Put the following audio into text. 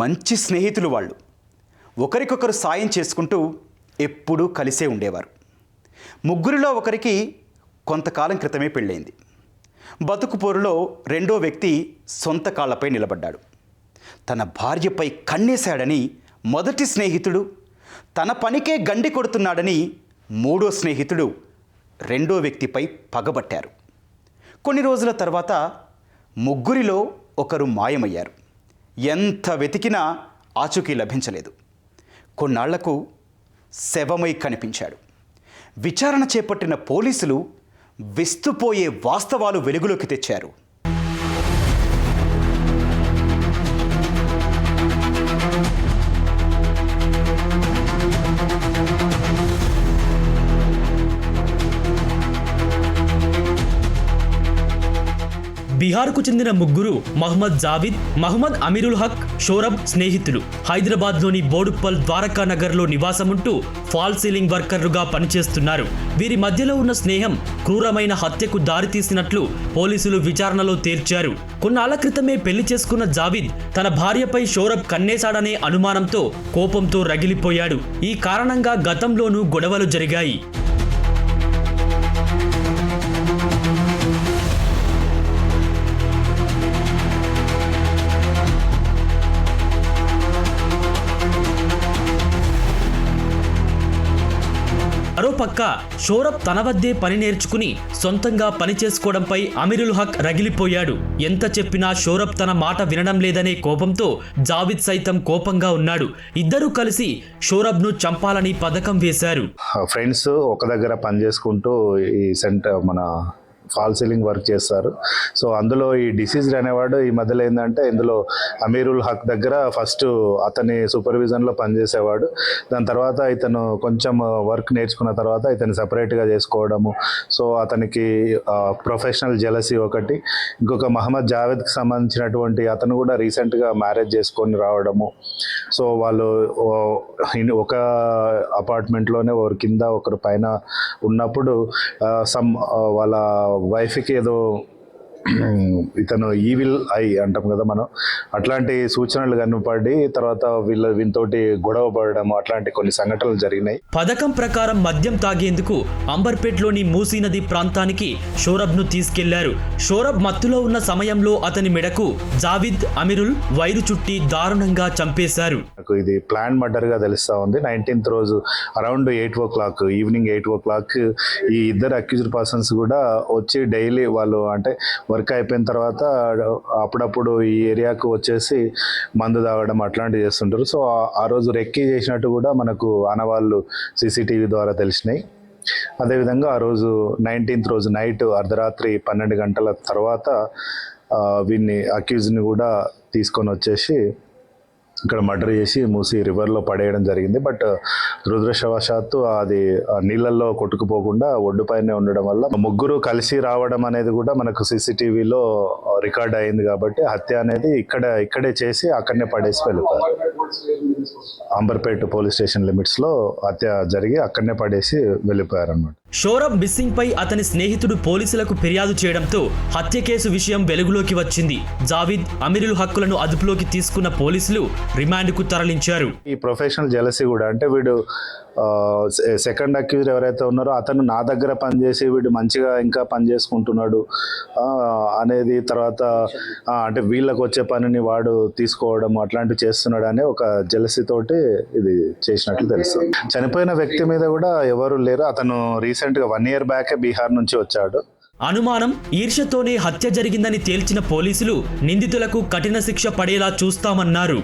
మంచి స్నేహితులు వాళ్ళు. ఒకరికొకరు సాయం చేసుకుంటూ ఎప్పుడూ కలిసే ఉండేవారు. ముగ్గురిలో ఒకరికి కొంతకాలం క్రితమే పెళ్ళైంది. బతుకు పోరులో రెండో వ్యక్తి సొంత కాళ్ళపై నిలబడ్డాడు. తన భార్యపై కన్నేశాడని మొదటి స్నేహితుడు తన పనికే గండి కొడుతున్నాడని మూడో స్నేహితుడు రెండో వ్యక్తిపై పగబట్టారు. కొన్ని రోజుల తర్వాత ముగ్గురిలో ఒకరు మాయమయ్యారు. ఎంత వెతికినా ఆచూకీ లభించలేదు. కొన్నాళ్ళకు శవమై కనిపించాడు. విచారణ చేపట్టిన పోలీసులు విస్తుపోయే వాస్తవాలు వెలుగులోకి తెచ్చారు. బీహార్కు చెందిన ముగ్గురు మహ్మద్ జావిద్ మహ్మద్ అమీరుల్ హక్ షోరబ్ స్నేహితులు. హైదరాబాద్లోని బోడుప్పల్ ద్వారకా నగర్లో నివాసముంటూ ఫాల్ సీలింగ్ వర్కర్లుగా పనిచేస్తున్నారు. వీరి మధ్యలో ఉన్న స్నేహం క్రూరమైన హత్యకు దారితీసినట్లు పోలీసులు విచారణలో తేల్చారు. కొన్నాళ్ళ క్రితమే పెళ్ళి చేసుకున్న జావిద్ తన భార్యపై షోరబ్ కన్నేశాడనే అనుమానంతో కోపంతో రగిలిపోయాడు. ఈ కారణంగా గతంలోనూ గొడవలు జరిగాయి. మరోపక్క షోరబ్ తన వద్దే పని నేర్చుకుని సొంతంగా పని చేసుకోవడంపై అమీరుల్ హక్ రగిలిపోయాడు. ఎంత చెప్పినా షోరబ్ తన మాట వినడం లేదనే కోపంతో జావిద్ సైతం కోపంగా ఉన్నాడు. ఇద్దరూ కలిసి షోరబ్ను చంపాలని పథకం వేశారు. ఫ్రెండ్స్ ఒక దగ్గర పని చేసుకుంటూ ఈ సెంటర్ మన ఫాల్ సీలింగ్ వర్క్ చేస్తారు. సో అందులో ఈ డిసీజ్డ్ అనేవాడు ఈ మధ్యలో ఏంటంటే ఇందులో అమీరుల్ హక్ దగ్గర ఫస్ట్ అతని సూపర్విజన్లో పనిచేసేవాడు. దాని తర్వాత ఇతను కొంచెం వర్క్ నేర్చుకున్న తర్వాత ఇతను సపరేట్గా చేసుకోవడము. సో అతనికి ప్రొఫెషనల్ జెలసీ ఒకటి. ఇంకొక మహమ్మద్ జావేద్కి సంబంధించినటువంటి అతను కూడా రీసెంట్గా మ్యారేజ్ చేసుకొని రావడము. సో వాళ్ళు ఇన్- ఒక అపార్ట్మెంట్లోనే ఒకరి కింద ఒకరు పైన ఉన్నప్పుడు సమ్ వాళ్ళ ವೈಫಿಗೆ ಇದು ఇతను ఈవిల్ ఐ అంటాం కదా మనం. అట్లాంటి సూచనలు కనపడి తర్వాత వీళ్ళ వీనితోటి గొడవ పడడం అట్లాంటి కొన్ని సంఘటనలు జరిగినాయి. పథకం ప్రకారం మద్యం తాగేందుకు అంబర్పేట్లోని మూసీ నది ప్రాంతానికి షోరబ్ను తీసుకెళ్ళారు. షోరబ్ మత్తులో ఉన్న సమయంలో అతని మెడకు జావిద్ అమిరుల్ వైరు చుట్టి దారుణంగా చంపేశారు. ఇది ప్లాన్ మర్డర్గా తెలుస్తూ ఉంది. నైన్టీన్త్ రోజు around eight o'clock evening eight o'clock ఈ ఇద్దరు అక్యూజ్డ్ పర్సన్స్ కూడా వచ్చి డైలీ వాళ్ళు అంటే వర్క్ అయిపోయిన తర్వాత అప్పుడప్పుడు ఈ ఏరియాకు వచ్చేసి మందు తాగడం అట్లాంటివి చేస్తుంటారు. సో ఆ- రోజు రెక్కీ చేసినట్టు కూడా మనకు ఆనవాళ్ళు సీసీటీవీ ద్వారా తెలిసినాయి. అదేవిధంగా ఆ రోజు నైన్టీన్త్ రోజు నైట్ అర్ధరాత్రి పన్నెండు గంటల తర్వాత వీన్ని అక్యూజ్ని కూడా తీసుకొని వచ్చేసి ఇక్కడ మర్డర్ చేసి మూసి రివర్లో పడేయడం జరిగింది. బట్ దురదృష్టవశాత్తు అది ఆ నీళ్ళల్లో కొట్టుకుపోకుండా ఒడ్డుపైనే ఉండడం వల్ల ముగ్గురు కలిసి రావడం అనేది కూడా మనకు సీసీటీవీలో రికార్డ్ అయింది కాబట్టి హత్య అనేది ఇక్కడ ఇక్కడే చేసి అక్కడనే పడేసి వెళ్ళిపోయారు. అంబర్పేట పోలీస్ స్టేషన్ లిమిట్స్లో హత్య జరిగి అక్కడనే పడేసి వెళ్ళిపోయారు అన్నమాట షోరబ్ మిస్సింగ్ పై అతని స్నేహితుడు పోలీసులకు ఫిర్యాదు చేయడంతో హత్య కేసు విషయం వెలుగులోకి వచ్చింది. జావిద్ అమీరుల్ హక్కులను అదుపులోకి తీసుకున్న పోలీసులు రిమాండ్కు తరలించారు. ఈ ప్రొఫెషనల్ జెలసీ కూడా అంటే వీడు సెకండ్ అక్యూజ్ ఎవరైతే ఉన్నారో అతను నా దగ్గర పనిచేసి వీడు మంచిగా ఇంకా పని చేసుకుంటున్నాడు అనేది తర్వాత అంటే వీళ్ళకు వచ్చే పనిని వాడు తీసుకోవడం అట్లాంటివి చేస్తున్నాడు అనే ఒక జెలసీ తోటి ఇది చేసినట్లు తెలుస్తుంది. చనిపోయిన వ్యక్తి మీద కూడా ఎవరు లేరు. అతను రీసెంట్ రీసెంట్గా వన్ ఇయర్ బ్యాకే బీహార్ నుంచి వచ్చాడు. అనుమానం ఈర్ష్యతోనే హత్య జరిగిందని తేల్చిన పోలీసులు నిందితులకు కఠిన శిక్ష పడేలా చూస్తామన్నారు.